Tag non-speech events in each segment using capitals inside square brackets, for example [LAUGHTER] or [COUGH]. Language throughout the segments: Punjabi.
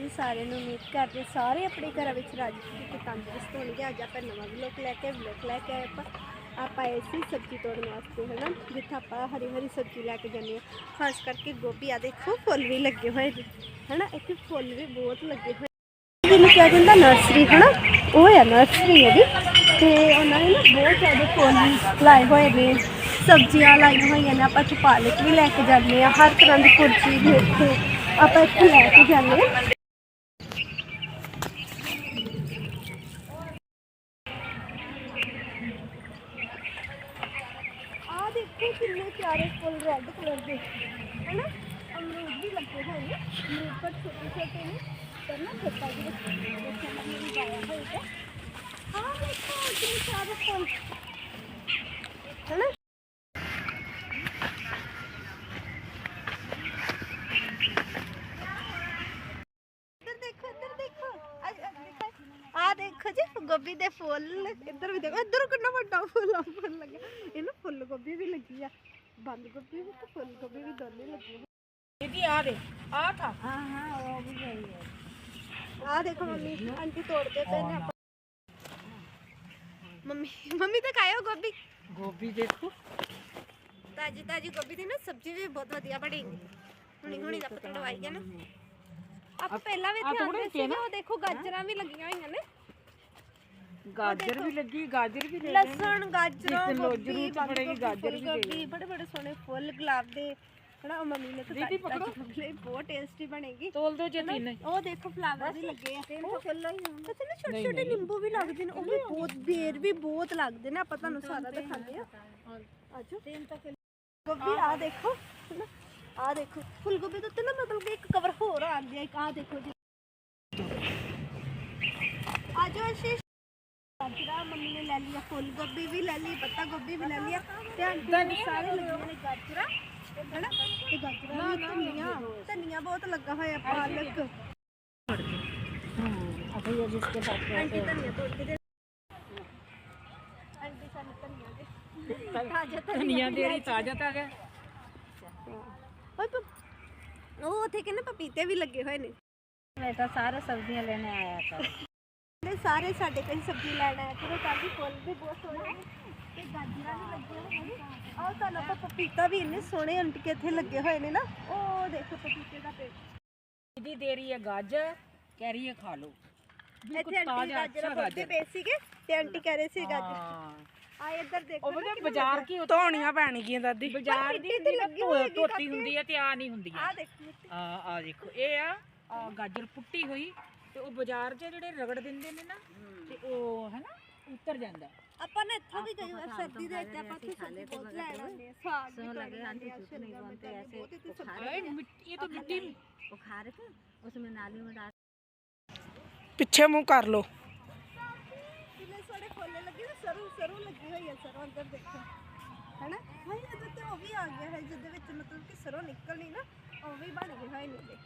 ਜੀ ਸਾਰਿਆਂ ਨੂੰ ਉਮੀਦ ਕਰਦੇ ਸਾਰੇ ਆਪਣੇ ਘਰਾਂ ਵਿੱਚ ਰਾਜੀ ਖੁਸ਼ੀ ਤੇ ਤੰਦਰੁਸਤ ਹੋਣਗੇ। ਅੱਜ ਆਪਾਂ ਨਵਾਂ ਵਲੋਗ ਲੈ ਕੇ, ਵਲੋਗ ਲੈ ਕੇ ਆਏ ਆਪਾਂ। ਆਪਾਂ ਆਏ ਸਬਜ਼ੀ ਤੋੜਨ ਵਾਸਤੇ, ਹਨਾ? ਜਿੱਥੇ ਆਪਾਂ ਹਰੀ ਹਰੀ ਸਬਜ਼ੀ ਲੈ ਕੇ ਜਾਂਦੇ ਹਾਂ। ਖਾਸ ਕਰਕੇ ਗੋਭੀ ਆ ਦੇਖੋ, ਫੁੱਲ ਵੀ ਲੱਗੇ ਹੋਏ ਨੇ, ਹਨਾ? ਇੱਥੇ ਫੁੱਲ ਵੀ ਬਹੁਤ ਲੱਗੇ ਹੋਏ ਜਿਹਨੂੰ ਕਿਹਾ ਜਾਂਦਾ ਨਰਸਰੀ ਹਨਾ? ਉਹ ਆ ਨਰਸਰੀ ਇਹਦੀ। ਤੇ ਉਹਨਾਂ ਨੇ ਨਾ ਬਹੁਤ ਜ਼ਿਆਦਾ ਫੁੱਲ ਲਾਏ ਹੋਏ ਨੇ, ਸਬਜ਼ੀਆਂ ਲਾਈਆਂ ਹੋਈਆਂ ਨੇ। ਆਪਾਂ ਇੱਥੇ ਪਾਲਕ ਵੀ ਲੈ ਕੇ ਜਾਂਦੇ ਆ ਹਰ ਤਰ੍ਹਾਂ ਦੀ ਕੁਰਚੀ ਮੇਥੇ ਆਪਾਂ ਇੱਥੇ ਲੈ ਕੇ ਜਾਂਦੇ ਆ ਆ ਦੇਖੋ ਕਿੰਨੇ ਪਿਆਰੇ ਫੁੱਲ ਰੈੱਡ ਕਲਰ ਦੇ। ਹੈਨਾ? ਅਮਰੂਦ ਵੀ ਲੱਗੇ ਹੋਏ ਨੇ। ਅਮਰੂਦ ਪਰ ਛੋਟੇ ਛੋਟੇ ਨੇ। ਪਰ ਨਾ ਖੇਤਾਂ ਦੇ ਵਿੱਚ ਦੇਖੋ ਮੰਮੀ ਨੇ ਪਾਇਆ ਹੋਇਆ ਹੈ। ਆ ਦੇਖੋ ਕਿੰਨੇ ਸਾਰੇ ਫੁੱਲ। ਹੈਨਾ? ਇੱਧਰ ਗੋਭੀ ਦੇ ਫੁੱਲ ਇੱਧਰ ਵੀ ਦੇਖੋ। ਇੱਧਰ ਕਿੰਨਾ ਵੱਡਾ ਫੁੱਲ ਆ, ਫੁੱਲ ਲੱਗਾ। ਇਹ ਨਾ ਫੁੱਲ ਗੋਭੀ ਵੀ ਲੱਗੀ ਆ। ਬੰਦ ਗੋਭੀ ਵੀ ਤੇ ਫੁੱਲ ਗੋਭੀ ਵੀ ਦੋਨੇ ਲੱਗੇ ਦੀਦੀ ਆ ਦੇ ਆ ਥਾ। ਹਾਂ ਹਾਂ ਉਹ ਵੀ ਹੈ ਆ ਦੇਖੋ ਮੰਮੀ ਆਂਟੀ ਤੋੜਦੇ ਪਏ ਨੇ ਆਪਾਂ। ਮੰਮੀ ਮੰਮੀ ਤਾਂ ਖਾਇਓ ਗੋਭੀ। ਗੋਭੀ ਦੇਖੋ। ਤਾਜੀ ਤਾਜੀ ਗੋਭੀ ਦੀ ਨਾ ਸਬਜ਼ੀ ਵੀ ਬਹੁਤ ਵਧੀਆ ਬਣੀ। ਹੁਣੀ ਹੁਣੀ ਦਾ ਪਤੰਡ ਵਾਈ ਗਿਆ ਨਾ। ਆਪਾਂ ਪਹਿਲਾਂ ਵੀ ਇੱਥੇ ਆਉਂਦੇ ਸੀ ਉਹ ਦੇਖੋ ਗਾਜਰਾਂ ਵੀ ਲੱਗੀਆਂ ਹੋਈਆਂ ਨੇ। ਗਾਜਰ ਵੀ ਲੱਗੀ ਗਾਜਰ ਵੀ ਲੈ ਲੈਣੀ। ਲਸਣ ਗਾਜਰਾਂ ਇੱਕ ਗੋਭੀ, ਨੌਜਰੂ ਚ ਗਾਜਰ ਵੀ ਫੁੱਲ ਗਈ। ਬੜੇ ਬੜੇ ਸੋਹਣੇ ਫੁੱਲ ਗੁਲਾਬ ਦੇ ਹਨਾ ਮੰਮੀ ਨੇ ਤਾਂ ਦੀਦੀ ਪਕੜੋ। ਲਈ ਬਹੁਤ ਟੇਸਟੀ ਬਣੇਗੀ। ਤੋਲ ਦੋ ਜੇ ਤਿੰਨ। ਉਹ ਦੇਖੋ ਫਲਾਵਰ ਵੀ ਲੱਗੇ ਆ। ਉਹ ਫੁੱਲ ਹੀ ਹੁਣ। ਪਤਾ ਨਾ ਛੋਟੇ ਛੋਟੇ ਨਿੰਬੂ ਵੀ ਲੱਗਦੇ ਨੇ ਉਹ ਵੀ ਬਹੁਤ ਦੇਰ ਵੀ ਬਹੁਤ ਲੱਗਦੇ ਨੇ ਆਪਾਂ ਤੁਹਾਨੂੰ ਸਾਰਾ ਦਿਖਾਉਂਦੇ ਆ ਆਜੋ। ਤਿੰਨ ਤਾਂ ਗੋਭੀ ਆ ਦੇਖੋ ਹਨਾ ਆ ਦੇਖੋ ਫੁੱਲ ਗੋਭੀ ਦੇ ਤੇ ਨਾ ਮਤਲਬ ਇੱਕ ਕਵਰ ਹੋਰ ਆਂਦੀ ਆ ਇੱਕ ਆ ਦੇਖੋ ਜੀ। ਲਿਆ ਫੁੱਲ ਗੋਭੀ ਵੀ ਲੈ ਲਈ ਪੱਤਾ ਗੋਭੀ ਵੀ ਲੈ ਲਿਆ ਤੇ ਆਂਟੀ ਸਾਰੇ ਲੱਗੀਆਂ ਨੇ ਗਾਜਰਾਂ ਹਨਾ? ਤੇ ਗਾਜਰਾਂ ਬਹੁਤ ਲੱਗਾ ਹੋਇਆ ਪਾਲਕ। ਹਾਂ ਅਭੀ ਜਿਸ ਕੇ ਪਾਸ ਆਂਟੀ ਧਨੀਆ ਤੋੜ ਕੇ ਦੇ। ਆਂਟੀ ਸਾਨੂੰ ਧਨੀਆ ਦੇ। ਤਾਜ਼ਾ ਧਨੀਆ ਦੇਰੀ ਤਾਜ਼ਾ ਤਾਜ਼ਾ ਓਏ ਉਹ ਉੱਥੇ ਕਹਿੰਦੇ ਪਪੀਤੇ ਵੀ ਲੱਗੇ ਹੋਏ ਨੇ। ਮੈਂ ਤਾਂ ਸਾਰਾ ਸਬਜ਼ੀਆਂ ਲੈਣ ਸਾਰੇ ਸਾਡੇ ਕੋਲ ਸਬਜ਼ੀ ਲੈਣਾ ਹੈ ਤੇ ਕਾਫੀ ਫੁੱਲ ਵੀ ਬਹੁਤ ਸੋਹਣੇ ਨੇ ਤੇ ਗਾਜਰਾਂ ਵੀ ਲੱਗੀਆਂ ਹੋਈਆਂ ਨੇ। ਆਹ ਤੁਹਾਨੂੰ ਆਪਾਂ ਪਪੀਤਾ ਵੀ ਇੰਨੇ ਸੋਹਣੇ ਅੰਟ ਇੱਥੇ ਲੱਗੇ ਹੋਏ ਨੇ ਨਾ ਉਹ ਦੇਖੋ ਪਪੀਤੇ ਦਾ ਪੇੜ ਇਹਦੀ ਦੇਰੀ ਹੈ ਗਾਜਰ ਕਹਿ ਰਹੀ ਹੈ ਖਾ ਲਓ। ਇੱਥੇ ਅੰਟੀ ਗਾਜਰਾਂ ਬੋਲਦੇ ਪਏ ਸੀਗੇ ਤੇ ਆਂਟੀ ਕਹਿ ਰਹੇ ਸੀ ਗਾਜਰ। ਆ ਇੱਧਰ ਦੇਖੋ ਉਹਦੇ ਧੋਤੀ ਹੁੰਦੀ ਆ ਤੇ ਉਹ ਬਾਜ਼ਾਰ 'ਚ ਜਿਹੜੇ ਰਗੜ ਦਿੰਦੇ ਨੇ ਨਾ ਤੇ ਉਹ ਹੈ ਨਾ ਉਤਰ ਜਾਂਦਾ। ਆਪਾਂ ਨੇ ਇੱਥੋਂ ਵੀ ਕਈ ਸਰਦੀ ਦੇ ਵਿੱਚ ਆਪਾਂ ਖੁਸ਼ਾਲੇ ਲੈ ਲੈਂਦੇ ਸਾਗ ਪਿੱਛੇ ਮੂੰਹ ਕਰ ਲੋ ਲੱਗੇ ਨਾ ਲੱਗੀ ਹੋਈ ਸਰੋਂ ਆ ਗਿਆ ਵਿੱਚ ਮਤਲਬ ਸਰੋਂ ਨਿਕਲਣੀ ਨਾ ਉਹ ਵੀ ਬਣ ਗਈ ਹੋਈ ਨੇ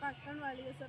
ਪਾਕਣ ਵਾਲੀ ਹੈ ਸਰ।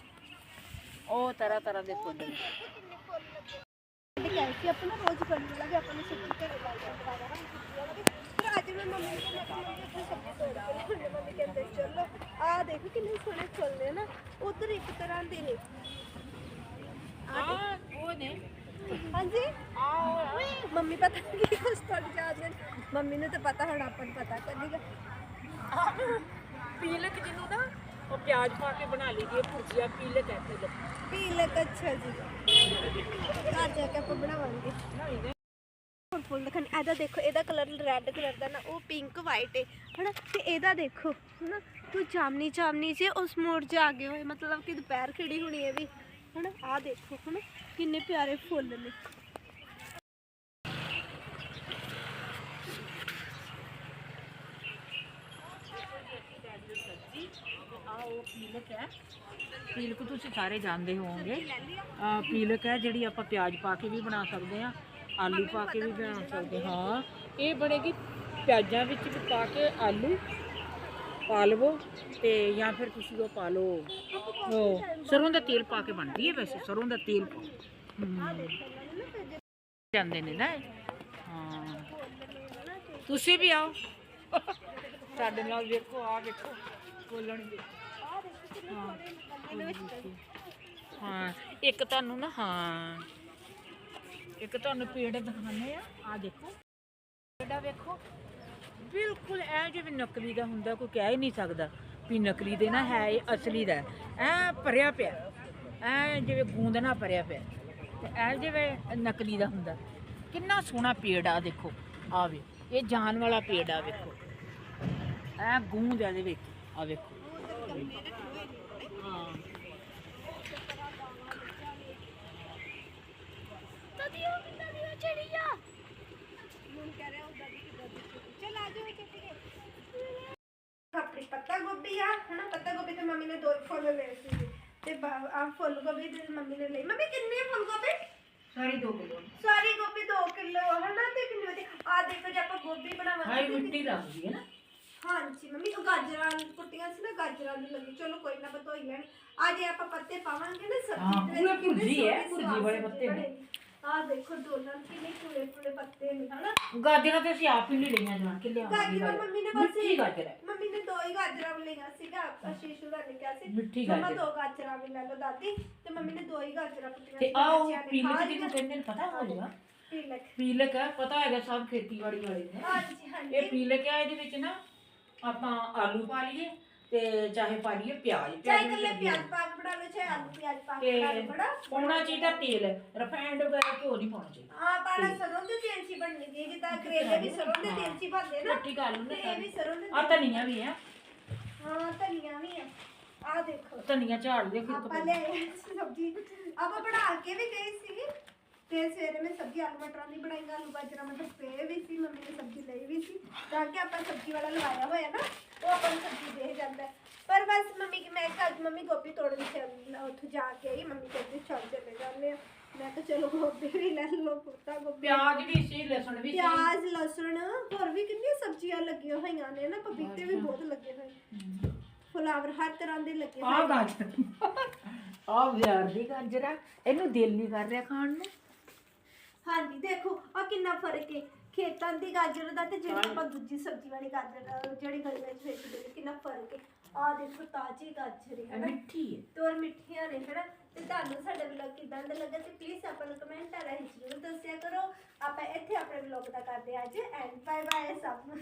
ਉਹ ਤਰ੍ਹਾਂ ਤਰ੍ਹਾਂ ਦੇ ਫੁੱਲ। ਨੇ ਮੰਮੀ ਨੂੰ ਤਾਂ ਪਤਾ ਹੁਣ ਆਪਾਂ ਨੂੰ ਪਤਾ ਕਰਨੀਗਾ ਪੀਲਕ ਜਿਹਨੂੰ ਨਾ। ਪਿਆਜ਼ ਪਾ ਕੇ ਬਣਾ ਲਈ ਦੀ ਹੈ ਭੁਜੀਆ ਪੀਲਕ ਹੈ ਪੀਲਕ ਜੀ। ਘਰ ਕੇ ਆਪਾਂ ਬਣਾਵਾਂਗੇ। ਬਣਾਈਦਾ ਫੁੱਲ ਦੇਖਣ ਇਹਦਾ ਦੇਖੋ, ਇਹਦਾ ਕਲਰ ਰੈੱਡ ਕਲਰ ਦਾ ਨਾ, ਉਹ ਪਿੰਕ ਵਾਈਟ ਹੈ ਹਨਾ? ਤੇ ਇਹਦਾ ਦੇਖੋ, ਹਨਾ? ਤੂੰ ਚਾਮਨੀ ਚਾਮਨੀ ਜੇ ਉਸ ਮੋੜ 'ਚ ਆ ਗਏ ਹੋਏ, ਮਤਲਬ ਕਿ ਦੁਪਹਿਰ ਖੜੀ ਹੋਣੀ ਹੈ ਵੀ, ਹਨਾ? ਆਹ ਦੇਖੋ, ਹਨਾ? ਕਿੰਨੇ ਪਿਆਰੇ ਫੁੱਲ ਨੇ। ਪੀਲਕ ਹੈ। ਪੀਲਕ ਤੁਸੀਂ ਸਾਰੇ ਜਾਣਦੇ ਹੋਵੋਗੇ। ਅਹ ਪੀਲਕ ਹੈ ਜਿਹੜੀ ਆਪਾਂ ਪਿਆਜ਼ ਪਾ ਕੇ ਵੀ ਬਣਾ ਸਕਦੇ ਹਾਂ, ਆਲੂ ਪਾ ਕੇ ਵੀ ਬਣਾ ਸਕਦੇ ਹਾਂ। ਇਹ ਬਣੇਗੀ ਪਿਆਜ਼ਾਂ ਵਿੱਚ ਵੀ ਪਾ ਕੇ ਆਲੂ ਪਾ ਲਵੋ ਤੇ ਜਾਂ ਫਿਰ ਤੁਸੀਂ ਉਹ ਪਾ ਲਓ। ਉਹ ਸਰੋਂ ਦਾ ਤੇਲ ਪਾ ਕੇ ਬਣਦੀ ਹੈ ਵੈਸੇ, ਸਰੋਂ ਦਾ ਤੇਲ ਪਾ ਜਾਂਦੇ ਨੇ ਨਾ ਹਾਂ। ਤੁਸੀਂ ਵੀ ਆਓ। [LAUGHS] ਸਾਡੇ ਨਾਲ ਵੇਖੋ ਆ ਵੇਖੋ, ਬੋਲਣਗੇ। ਹਾਂ ਹਾਂ ਇੱਕ ਤੁਹਾਨੂੰ ਨਾ, ਹਾਂ। ਇੱਕ ਤੁਹਾਨੂੰ ਪੇੜ ਦਿਖਾਣੇ ਆ। ਆ ਦੇਖੋ। ਪੇੜਾ ਵੇਖੋ। ਬਿਲਕੁਲ ਇਹ ਜਿਵੇਂ ਨਕਲੀ ਦਾ ਹੁੰਦਾ, ਕੋਈ ਕਹਿ ਹੀ ਨਹੀਂ ਸਕਦਾ ਵੀ ਨਕਲੀ ਦੇ ਨਾ ਹੈ ਇਹ ਅਸਲੀ ਦਾ। ਐ ਭਰਿਆ ਪਿਆ। ਐ ਜਿਵੇਂ ਗੂੰਦ ਨਾਲ ਭਰਿਆ ਪਿਆ। ਤੇ ਐ ਜਿਵੇਂ ਨਕਲੀ ਦਾ ਹੁੰਦਾ। ਕਿੰਨਾ ਸੋਹਣਾ ਪੇੜ ਆ, ਦੇਖੋ। ਆ ਵੇ, ਇਹ ਜਾਨ ਵਾਲਾ ਪੇੜ ਆ, ਵੇਖੋ। ਐ ਗੂੰਦ ਆ ਇਹਦੇ ਵਿੱਚ। ਆ ਵੇਖੋ। ਚਲ ਆ ਜਾਓ ਚੱਲੀਏ ਆਪਣੀ ਪੱਤਾ ਗੋਭੀ ਆ ਹਨਾ ਪੱਤਾ ਗੋਭੀ ਤੇ ਮੰਮੀ ਨੇ ਦੋ ਹੀ ਫੁੱਲ ਲਏ ਸੀ ਤੇ ਆ ਫੁੱਲ ਗੋਭੀ ਤੇ ਮੰਮੀ ਨੇ ਲਈ ਮੰਮੀ ਕਿੰਨੇ ਫੁੱਲ ਗੋਭੀ ਸਾਰੀ ਦੋ ਕਿਲੋ ਸਾਰੀ ਗੋਭੀ 2 ਕਿਲੋ ਹਨਾ ਤੇ ਕਿੰਨੀ ਵਧੀ ਆ ਦੇਖੋ ਜੇ ਆਪਾਂ ਗੋਭੀ ਬਣਾਵਾਂਗੇ ਹਾਈ ਤੇ ਮਿੱਟੀ ਲੱਗਦੀ ਹੈ ਨਾ ਹਾਂਜੀ ਮੰਮੀ ਉਹ ਗਾਜਰਾਂ ਕੁੱਟੀਆਂ ਸੀ ਨਾ ਗਾਜਰਾਂ ਦੀ ਲੱਗੀ ਚਲੋ ਕੋਈ ਨਾ ਬਤੋਈ ਲੈਣੀ ਆ ਜੇ ਆਪਾਂ ਪੱਤੇ ਪਾਵਾਂਗੇ ਨਾ ਹਾਂ, ਸਬਜ਼ੀ ਪੂਰੇ ਭੁਰਜੀ ਹੈ, ਭੁਰਜੀ ਵਾਲੇ ਪੱਤੇ ਨੇ। ਆ ਦੇਖੋ ਦੋਨਾਂ ਕਿੰਨੇ ਪੂਰੇ ਪੂਰੇ ਪੱਤੇ ਨੇ ਹਨਾ? ਗਾਜਰਾਂ ਤੇ ਅਸੀਂ ਆਪ ਹੀ ਨਹੀਂ ਲਈਆਂ ਜਾਣ ਕੇ ਲਿਆਵਾਂਗੇ ਗਾਜਰਾਂ ਮੰਮੀ ਨੇ ਬਸ ਮਿੱਠੀ ਗਾਜਰ ਹੈ। ਮੰਮੀ ਨੇ ਦੋ ਹੀ ਗਾਜਰਾਂ ਲਈਆਂ ਸੀਗਾ ਅਸ਼ੀਸ਼ੂ ਦਾ ਨੇ ਕਿਹਾ ਸੀ। ਮਿੱਠੀ ਮੰਮਾ ਗਾਜਰ। ਦੋ ਗਾਜਰਾਂ ਵੀ ਲੈ ਲਓ ਦਾਦੀ ਤੇ ਮੰਮੀ ਨੇ ਦੋ ਹੀ ਗਾਜਰਾਂ ਕੁੱਟੀਆਂ ਤੇ ਆਹ ਉਹ ਪੀਲਕ ਲਈਆਂ। ਕਹਿੰਦੇ ਨੇ ਪਤਾ ਹੋਊਗਾ ਪੀਲਕ ਪੀਲਕ ਹੈ ਪਤਾ ਹੈਗਾ ਸਭ ਖੇਤੀਬਾੜੀ ਵਾਲੇ ਨੇ। ਹਾਂਜੀ ਹਾਂਜੀ। ਇਹ ਪੀਲਕ ਹੈ ਇਹਦੇ ਵਿੱਚ ਨਾ ਆਪਾਂ ਆਲੂ ਪਾ ਲਈਏ ਤੇ ਚਾਹੇ ਪਾ ਲਈਏ ਪਿਆਜ਼ ਚਾਹੇ ਵੀ ਕੱਲੇ ਵਧੀਆ ਪਿਆਜ਼ ਪਾ ਕੇ ਬਣਾ ਲਓ ਚਾਹੇ ਆਲੂ ਪਿਆਜ਼ ਪਾ ਕੇ ਬਣਾ ਲਓ ਤੇ ਬੜਾ ਪਾਉਣਾ ਚਾਹੀਦਾ ਤੇਲ ਰਿਫਾਈਂਡ ਵਗੈਰਾ ਘਿਓ ਨਹੀਂ ਪਾਉਣਾ ਚਾਹੀਦਾ। ਆ ਪਾਣਾ ਸਰੋਂ ਦੇ ਤੇਲ 'ਚ ਹੀ ਬਣਨੀ ਦੀ ਜਿੱਦਾਂ ਕਰੇਲੇ ਵੀ ਸਰੋਂ ਦੇ ਤੇਲ 'ਚ ਹੀ ਬਣਦੇ ਨਾ ਮਿੱਠੀ ਕਰ ਲਓ ਤੇ ਨਾ ਇਹ ਵੀ ਸਰੋਂ ਦੇ ਆ ਧਨੀਆ ਵੀ ਹੈ ਹਾਂ ਧਨੀਆ ਵੀ ਆ। ਆ ਦੇਖੋ। ਧਨੀਆ ਝਾੜ ਦੇ ਫਿਰ ਆਪਾਂ ਲੈ ਆਏ ਸੀ ਸਬਜ਼ੀ। ਆਪਾਂ ਬਣਾ ਕੇ ਵੀ ਗਏ ਸੀ ਤੇ ਸਵੇਰੇ ਮੈਂ ਸਬਜ਼ੀ ਆਲੂ ਮਟਰਾਂ ਦੀ ਬਣਾਈ ਆਲੂ ਗਾਜਰਾਂ ਮਟਰ ਪਏ ਵੀ ਸੀ ਮੰਮੀ ਨੇ ਸਬਜ਼ੀ ਲਈ ਵੀ ਸੀ ਤਾਂ ਕਿ ਆਪਾਂ ਸਬਜ਼ੀ ਵਾਲਾ ਲਵਾਇਆ ਹੋਇਆ ਨਾ। ਉਹ ਆਪਾਂ ਨੂੰ ਸਬਜ਼ੀ ਦੇ ਜਾਂਦਾ। ਪਰ ਬਸ ਮੰਮੀ ਕਿ ਮੈਂ ਕਿਹਾ ਅੱਜ ਮੰਮੀ ਗੋਭੀ ਤੋੜਨ ਚੱਲ ਉੱਥੇ ਜਾ ਕੇ ਆਈ ਮੰਮੀ ਕਹਿੰਦੀ ਚੱਲ ਚੱਲੇ ਜਾਂਦੇ ਆ ਮੈਂ ਕਿਹਾ ਚਲੋ ਗੋਭੀ ਵੀ ਲੈ ਲਓ ਪੁੱਤਾ ਗੋਭੀ। ਪਿਆਜ਼ ਵੀ ਸੀ ਲਸਣ ਵੀ ਸੀ। ਪਿਆਜ਼ ਲਸਣ ਹੋਰ ਵੀ ਕਿੰਨੀਆਂ ਸਬਜ਼ੀਆਂ ਲੱਗੀਆਂ ਹੋਈਆਂ ਨੇ ਨਾ ਪਪੀਤੇ ਵੀ ਬਹੁਤ ਲੱਗੇ ਹੋਏ। ਫਲਾਵਰ ਹਰ ਤਰ੍ਹਾਂ ਦੇ ਲੱਗੇ ਆ ਗਾਜਰ ਆ ਵਿਆਰ ਦੀ ਗਾਜਰ ਇਹਨੂੰ ਦਿਲ ਨਹੀਂ ਕਰ ਰਿਹਾ ਖਾਣ ਨੂੰ। ਹਾਂਜੀ ਦੇਖੋ ਆ ਕਿੰਨਾ ਫ਼ਰਕ ਹੈ ਖੇਤਾਂ ਦੀ ਗਾਜਰ ਦਾ ਤੇ ਜਿਹੜੀ ਆਪਾਂ ਦੂਜੀ ਸਬਜ਼ੀ ਵਾਲੀ ਗਾਜਰ ਅਹ ਜਿਹੜੀ ਗਲੀਆਂ 'ਚ ਵੇਚਦੇ ਨੇ ਕਿੰਨਾ ਫ਼ਰਕ ਹੈ। ਆ ਦੇਖੋ ਤਾਜ਼ੀ ਗਾਜਰ ਹੈ ਹਨਾ? ਮਿੱਠੀ ਹੈ। ਤੇ ਔਰ ਮਿੱਠੀਆਂ ਨੇ ਹਨਾ? ਤੇ ਤੁਹਾਨੂੰ ਸਾਡਾ ਵਲੌਗ ਕਿਦਾਂ ਦਾ ਲੱਗਾ ਤੇ ਪਲੀਜ਼ ਆਪਾਂ ਨੂੰ ਕਮੈਂਟ ਰਾਹੀਂ ਜ਼ਰੂਰ ਦੱਸਿਆ ਕਰੋ। ਆਪਾਂ ਇੱਥੇ ਆਪਣੇ ਵਲੌਗ ਦਾ ਕਰਦੇ ਹਾਂ ਅੱਜ ਐਂਡ ਬਾਏ ਬਾਏ ਸਭ ਨੂੰ।